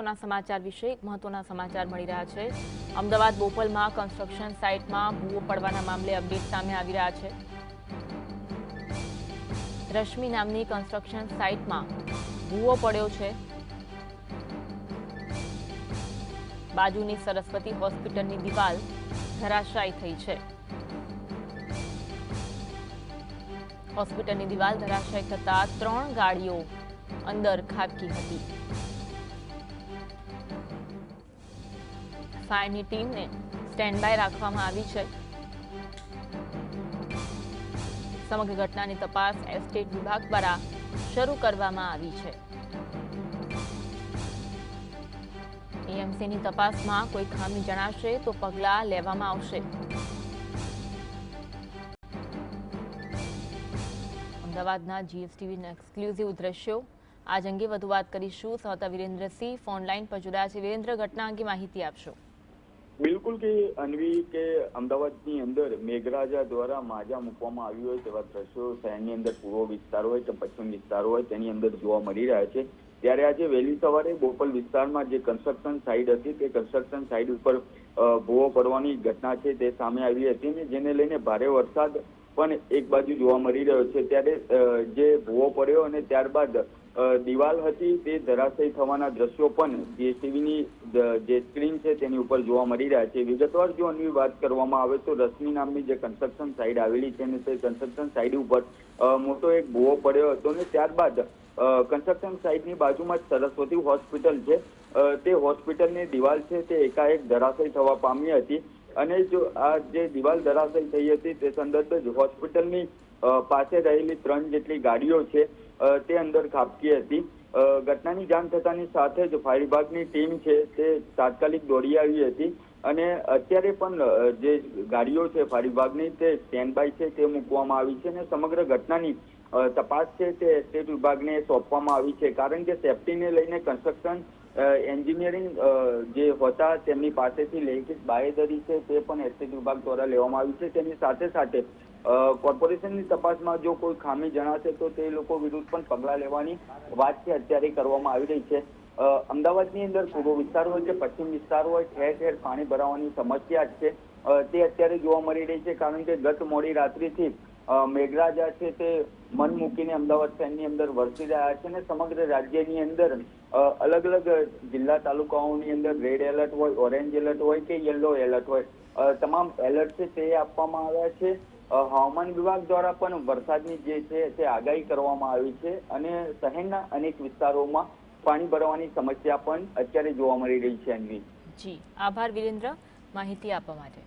સમાચાર વિશે એક મહત્વના સમાચાર મળી રહ્યા છે. અમદાવાદ બોપલમાં કન્સ્ટ્રક્શન સાઇટમાં ભૂવો પડવાના મામલે અપડેટ સામે આવી રહ્યા છે. રશ્મિ નામની કન્સ્ટ્રક્શન સાઇટમાં ભૂવો પડ્યો છે. બાજુની સરસ્વતી હોસ્પિટલની દિવાલ ધરાશાયી થઈ છે. હોસ્પિટલની દિવાલ ધરાશાયી થતા ત્રણ ગાડીઓ અંદર ખાબકી હતી. ફાયરની ટીમને સ્ટેન્ડ બાય રાખવામાં આવી છે. સમગ્ર ઘટનાની તપાસ એસ્ટેટ વિભાગ દ્વારા શરૂ કરવામાં આવી છે. એએમસીની તપાસમાં કોઈ ખામી જણાશે તો પગલાં લેવામાં આવશે. અમદાવાદના જીએસટીવીના એક્સક્લુઝિવ દ્રશ્યો. આજ અંગે વધુ વાત કરીશું. સહતા વિરેન્દ્રસિંહ ફોન લાઈન પર જોડાયા છે વિરેન્દ્ર, ઘટના અંગે માહિતી આપશો. બિલકુલ કે અન્વી કે અમદાવાદની અંદર મેઘરાજા દ્વારા માજા મૂકવામાં આવ્યું હોય તેવા દ્રશ્યો શહેરની અંદર પૂર્વ વિસ્તાર હોય કે પશ્ચિમ વિસ્તાર હોય તેની અંદર જોવા મળી રહ્યા છે. ત્યારે આજે વહેલી સવારે બોપલ વિસ્તારમાં જે કન્સ્ટ્રક્શન સાઇટ હતી તે કન્સ્ટ્રક્શન સાઇટ ઉપર ભૂવો પડવાની ઘટના છે તે સામે આવી હતી ને જેને લઈને ભારે વરસાદ પણ એક બાજુ જોવા મળી રહ્યો છે. ત્યારે જે ભૂવો પડ્યો અને ત્યારબાદ દિવાલ હતી તે ધરાશયી થવાના દ્રશ્યો પણ જીએસટીવીની જે સ્ક્રીન છે તેની ઉપર જોવા મળી રહ્યા છે. વિગતવાર જો અન્ય વાત કરવામાં આવે તો રશ્મિ નામની જે કન્સ્ટ્રક્શન સાઇટ આવેલી છે અને તે કન્સ્ટ્રક્શન સાઇટ ઉપર મોટો એક ભૂવો પડ્યો હતો ને ત્યારબાદ કન્સ્ટ્રક્શન સાઇટની બાજુમાં જ સરસ્વતી હોસ્પિટલ છે. તે હોસ્પિટલની દિવાલ છે તે એકાએક ધરાશયી થવા પામી હતી અને જો આ જે દિવાલ ધરાશયી થઈ હતી તે સંદર્ભે જ હોસ્પિટલની પાસે રહેલી ત્રણ જેટલી ગાડીઓ છે. તે અંદર ખાબકી હતી. ઘટનાની જાણ થતાની સાથે જ ફાયર વિભાગની ટીમ છે તે તાત્કાલિક દોડી આવી હતી અને અત્યારે પણ જે ગાડીઓ છે ફાયર વિભાગની તે સ્ટેન્ડ બાય છે તે મૂકવામાં આવી છે અને સમગ્ર ઘટનાની તપાસ છે તે એસ્ટેટ વિભાગને સોંપવામાં આવી છે. કારણ કે સેફટીને લઈને કન્સ્ટ્રક્શન એન્જિનિયરિંગ જે હતા તેમની પાસેથી લેખિત બાહેદરી છે તે પણ એસ્ટેટ વિભાગ દ્વારા લેવામાં આવી છે. તેની સાથે સાથે કોર્પોરેશનની તપાસમાં જો કોઈ ખામી જણાશે તો તે લોકો વિરુદ્ધ પણ પગલાં લેવાની વાત છે અત્યારે કરવામાં આવી રહી છે. અમદાવાદની અંદર પૂર્વ વિસ્તાર હોય કે પશ્ચિમ વિસ્તાર હોય, ઠેર ઠેર પાણી ભરાવાની સમસ્યા જ છે. તે અત્યારે જોવા મળી રહી છે કારણ કે ગત મોડી રાત્રિથી મેઘરાજા છે તે મન મૂકીને અમદાવાદ શહેરની અંદર વરસી રહ્યા છે અને સમગ્ર રાજ્યની અંદર અલગ અલગ જિલ્લા તાલુકાઓની અંદર રેડ એલર્ટ હોય, ઓરેન્જ એલર્ટ હોય કે યલો એલર્ટ હોય. તમામ એલર્ટ છે તે આપવામાં આવ્યા છે. હવામાન વિભાગ દ્વારા પણ વરસાદની જે છે તે આગાહી કરવામાં આવી છે અને શહેરના અનેક વિસ્તારોમાં પાણી ભરવાની સમસ્યા પણ અત્યારે જોવા મળી રહી છે અન્વી જી, આભાર વિરેન્દ્ર. માહિતી આપવા માટે.